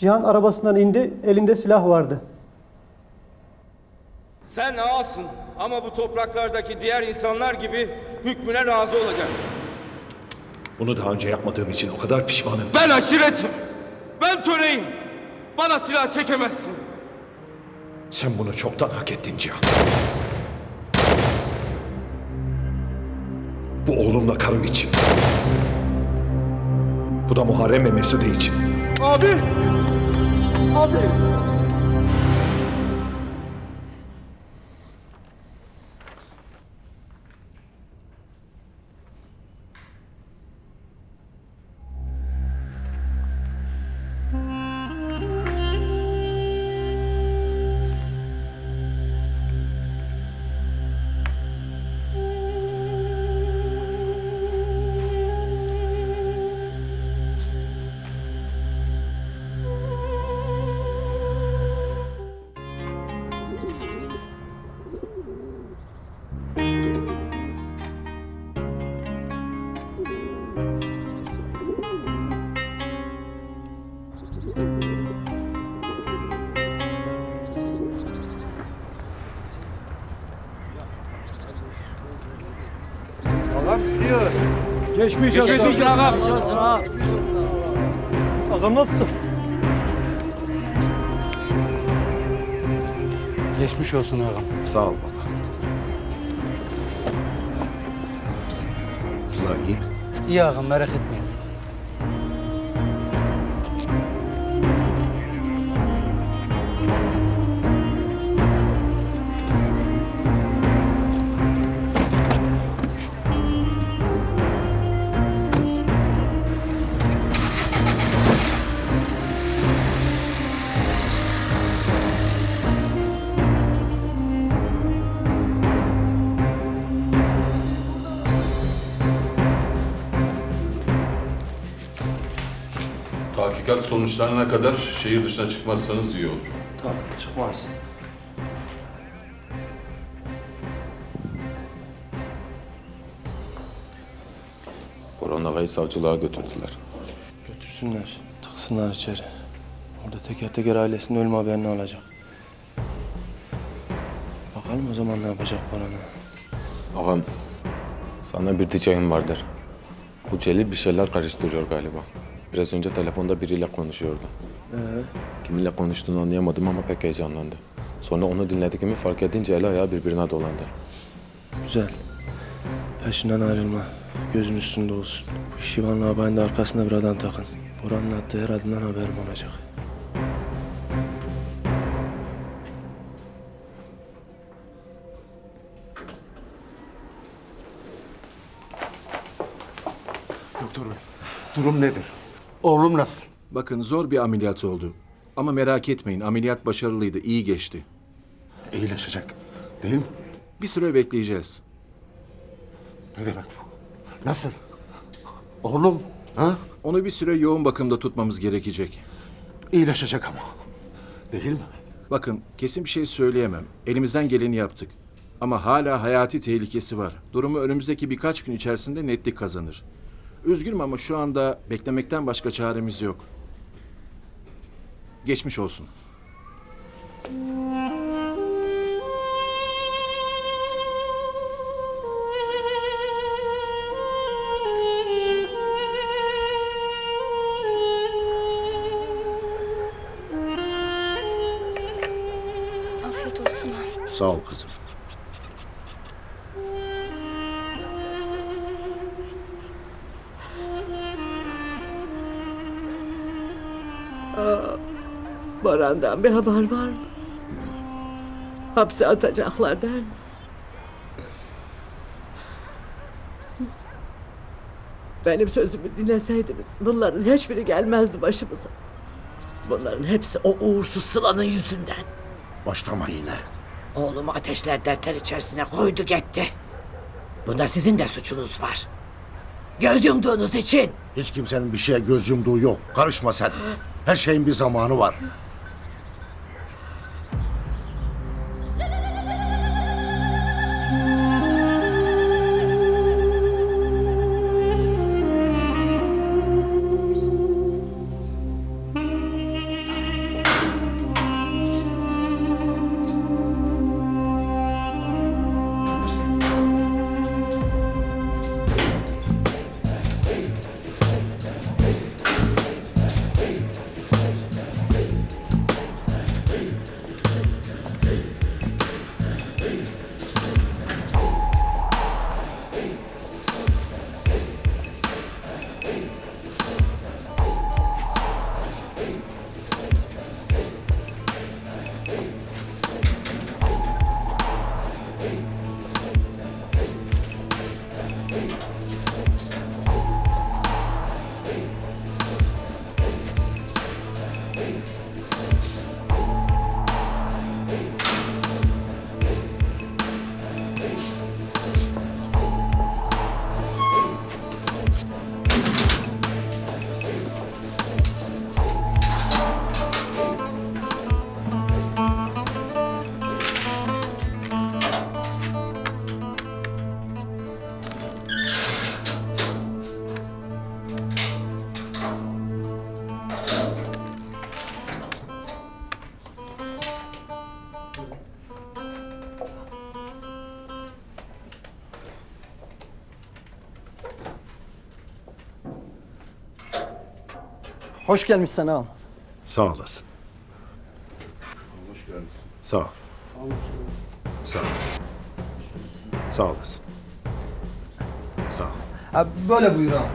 Cihan arabasından indi, elinde silah vardı. Sen ağasın ama bu topraklardaki diğer insanlar gibi hükmüne razı olacaksın. Bunu daha önce yapmadığım için o kadar pişmanım. Ben aşiretim. Ben töreyim. Bana silah çekemezsin. Sen bunu çoktan hak ettin Cihan. Bu oğlumla karım için. Bu da Muharrem ve Mesude için. Abi! Abi! Adam çıkıyor. Geçmiş olsun. Geçmiş olsun ağam. Ağam nasılsın? Geçmiş olsun ağam. Sağ ol baba. Sıla iyi mi? İyi ağam merak etmeyin. Tahkikat sonuçlarına kadar şehir dışına çıkmazsanız iyi olur. Tamam çıkmaz. Boran Ağa'yı savcılığa götürdüler. Götürsünler, tıksınlar içeri. Orada teker teker ailesinin ölüm haberini alacak. Bakalım o zaman ne yapacak Boran'a. Ağam, sana bir diyeceğim vardır. Bu Celil bir şeyler karıştırıyor galiba. Biraz önce telefonda biriyle konuşuyordu. Ee, Kiminle konuştuğunu anlayamadım ama pek heyecanlandı. Sonra onu dinlediğimi fark edince el ayağı birbirine dolandı. güzel. Peşinden ayrılma. Gözün üstünde olsun. Bu Şivan'la abayın da arkasında bir adam takın. Boran'ın attığı her adımdan haberim olacak. Doktor bey, durum nedir? Oğlum nasıl? Bakın zor bir ameliyat oldu. Ama merak etmeyin ameliyat başarılıydı, iyi geçti. İyileşecek. Değil mi? Bir süre bekleyeceğiz. Ne demek bu? Nasıl? Oğlum, ha? Onu bir süre yoğun bakımda tutmamız gerekecek. İyileşecek ama. Değil mi? Bakın kesin bir şey söyleyemem. Elimizden geleni yaptık. Ama hala hayati tehlikesi var. Durumu önümüzdeki birkaç gün içerisinde netlik kazanır. Üzgünüm ama şu anda beklemekten başka çaremiz yok. Geçmiş olsun. Afiyet olsun. Sağ ol kızım. Boran'dan bir haber var mı? Hapse atacaklar der mi? Benim sözümü dinleseydiniz bunların hiçbiri gelmezdi başımıza. Bunların hepsi o uğursuz Sıla'nın yüzünden. Başlama yine. Oğlumu ateşlerden ter içerisine koydu gitti. Bunda sizin de suçunuz var. Göz yumduğunuz için. Hiç kimsenin bir şeye göz yumduğu yok. Karışma sen. Her şeyin bir zamanı var. Hoş gelmişsin ağam. Sağ olasın. Sağ ol. Sağ ol. Sağ olasın. Sağ ol. Böyle buyur ağam.